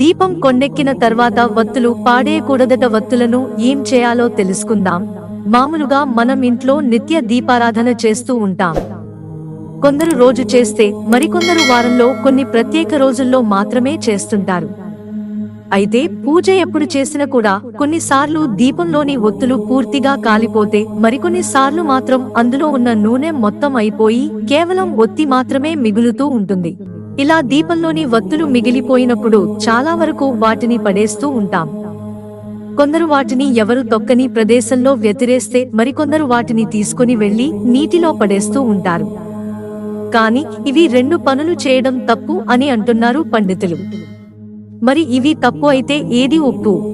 దీపం కొండెక్కిన తర్వాత వత్తులు పాడేయకూడదట వత్తులను ఏం చేయాలో తెలుసుకుందాం. మామూలుగా మనం ఇంట్లో నిత్య దీపారాధన చేస్తూ ఉంటాం. కొందరు రోజు చేస్తే మరికొందరు వారంలో కొన్ని ప్రత్యేక రోజుల్లో మాత్రమే చేస్తుంటారు. అయితే పూజ ఎప్పుడు చేసినా కూడా కొన్నిసార్లు దీపంలోని ఒత్తులు పూర్తిగా కాలిపోతే మరికొన్నిసార్లు మాత్రం అందులో ఉన్న నూనె మొత్తం అయిపోయి కేవలం ఒత్తి మాత్రమే మిగులుతూ ఉంటుంది. ఇలా దీపంలోని వత్తులు మిగిలిపోయినప్పుడు చాలా వరకు వాటిని పడేస్తూ ఉంటాం. కొందరు వాటిని ఎవరు తొక్కని ప్రదేశంలో వ్యతిరేస్తే మరికొందరు వాటిని తీసుకుని వెళ్ళి నీటిలో పడేస్తూ ఉంటారు. కానీ ఇవి రెండు పనులు చేయడం తప్పు అని అంటున్నారు పండితులు. మరి ఇవి తప్పు అయితే ఏది ఉప్పు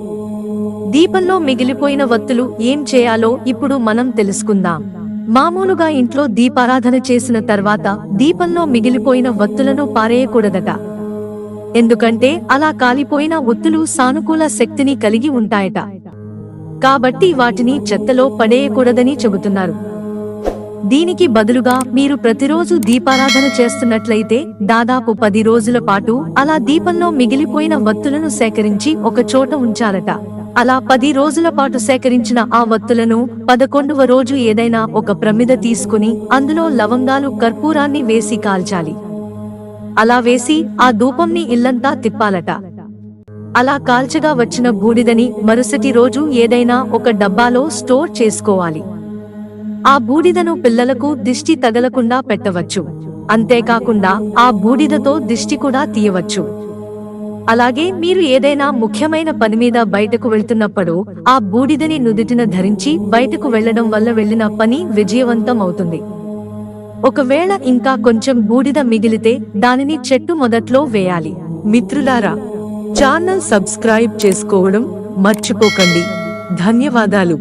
దీపంలో మిగిలిపోయిన వత్తులు ఏం చేయాలో ఇప్పుడు మనం తెలుసుకుందాం. మామూలుగా ఇంట్లో దీపారాధన చేసిన తర్వాత దీపంలో మిగిలిపోయిన వత్తులను పారేయకూడదట. ఎందుకంటే అలా కాలిపోయిన ఒత్తులు సానుకూల శక్తిని కలిగి ఉంటాయట. కాబట్టి వాటిని చెత్తలో పడేయకూడదని చెబుతున్నారు. దీనికి బదులుగా మీరు ప్రతిరోజు దీపారాధన చేస్తున్నట్లయితే దాదాపు పది రోజుల పాటు అలా దీపంలో మిగిలిపోయిన వత్తులను సేకరించి ఒక చోట ఉంచాలట. అలా పది రోజుల పాటు సేకరించిన ఆ వత్తులను పదకొండవ రోజు ఏదైనా ఒక ప్రమిద తీసుకుని అందులో లవంగాలు కర్పూరాన్ని వేసి కాల్చాలి. అలా వేసి ఆ ధూపంని ఇల్లంతా తిప్పాలట. అలా కాల్చగా వచ్చిన బూడిదని మరుసటి రోజు ఏదైనా ఒక డబ్బాలో స్టోర్ చేసుకోవాలి. ఆ బూడిదను పిల్లలకు దిష్టి తగలకుండా పెట్టవచ్చు. అంతేకాకుండా ఆ బూడిదతో దిష్టి కూడా తీయవచ్చు. అలాగే మీరు ఏదైనా ముఖ్యమైన పని మీద బయటకు వెళ్తున్నప్పుడు ఆ బూడిదని నుదుటిన ధరించి బయటకు వెళ్ళడం వల్ల వెళ్ళిన పని విజయవంతం అవుతుంది ఒకవేళ ఇంకా కొంచెం బూడిద మిగిలితే దానిని చెట్టు మొదట్లో వేయాలి. మిత్రులారా ఛానల్ సబ్స్క్రైబ్ చేసుకోవడం మర్చిపోకండి. ధన్యవాదాలు.